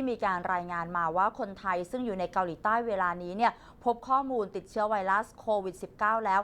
ที่มีการรายงานมาว่าคนไทยซึ่งอยู่ในเกาหลีใต้เวลานี้เนี่ยพบข้อมูลติดเชื้อไวรัสโควิด -19 แล้ว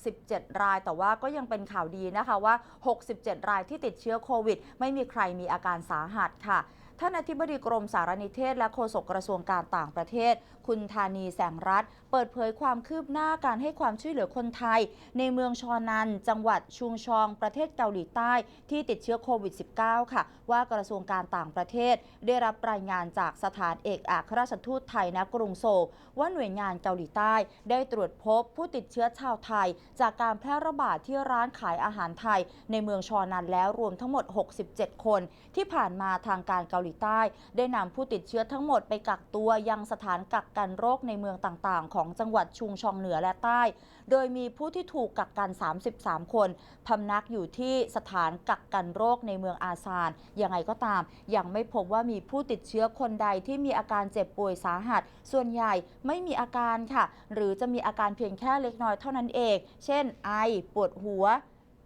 67 ราย แต่ว่าก็ยังเป็นข่าวดีนะคะว่า 67 รายที่ติดเชื้อโควิด ไม่มีใครมีอาการสาหัสค่ะ ท่านอธิบดีกรมสารนิเทศ และโฆษกกระทรวงการต่างประเทศ คุณธานีแสงรัฐเปิดเผยความคืบหน้าการให้ความช่วยเหลือคนไทย ในเมืองชอนัน จังหวัดชุงชอง ประเทศเกาหลีใต้ ที่ติดเชื้อโควิด -19 ค่ะ ว่ากระทรวงการต่างประเทศ ได้รับรายงานจากสถานเอกอัครราชทูตไทยณกรุงโซลว่าหน่วยงานเกาหลีใต้ ได้ตรวจพบผู้ติดเชื้อชาวไทย จากการแพร่ระบาดที่ร้านขายอาหารไทย ในเมืองชอนันแล้วรวมทั้งหมด 67 คน ที่ผ่านมาทางการเกาหลีใต้ ได้นำผู้ติดเชื้อทั้งหมดไปกักตัวยังสถานกักกันโรคในเมืองต่างๆ ของจังหวัดชุงชองเหนือและใต้ โดยมีผู้ที่ถูกกักกัน 33 คนพำนักอยู่ที่สถานกักกันโรคในเมืองอาซานยังไงก็ตาม ยังไม่พบว่ามีผู้ติดเชื้อคนใดที่มีอาการเจ็บป่วยสาหัส ส่วนใหญ่ไม่มีอาการค่ะ หรือจะมีอาการเพียงแค่เล็กน้อยเท่านั้นเอง เช่น ไอ ปวดหัว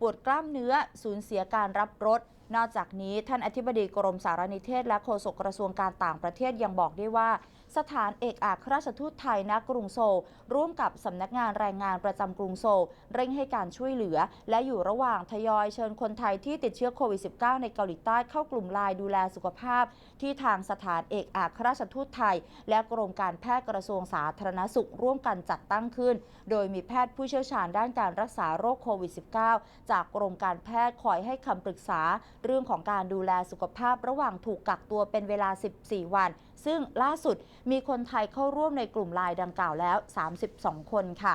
ปวดกล้ามเนื้อ สูญเสียการรับรส นอกจากนี้ท่านอธิบดีกรมสารนิเทศและโฆษกกระทรวงการต่างประเทศยังบอกได้วยว่า สถานเอกอัครราชทูตไทยณกรุงโซลร่วมกับสำนักงานแรงงานประจำกรุงโซลเร่งให้การช่วยเหลือ และอยู่ระหว่างทยอยเชิญคนไทยที่ติดเชื้อโควิด -19 ในเกาหลีใต้เข้ากลุ่มไลน์ดูแลสุขภาพ ที่ทางสถานเอกอัครราชทูตไทย และกรมการแพทย์กระทรวงสาธารณสุขร่วมกันจัดตั้งขึ้น โดยมีแพทย์ผู้เชี่ยวชาญด้านการรักษาโรคโควิด -19 จากกรมการแพทย์คอยให้คำปรึกษาเรื่องของการดูแลสุขภาพระหว่างถูกกักตัวเป็นเวลา 14 วัน ซึ่งล่าสุดมีคนไทยเข้าร่วมในกลุ่มไลน์ดังกล่าวแล้ว 32 คนค่ะ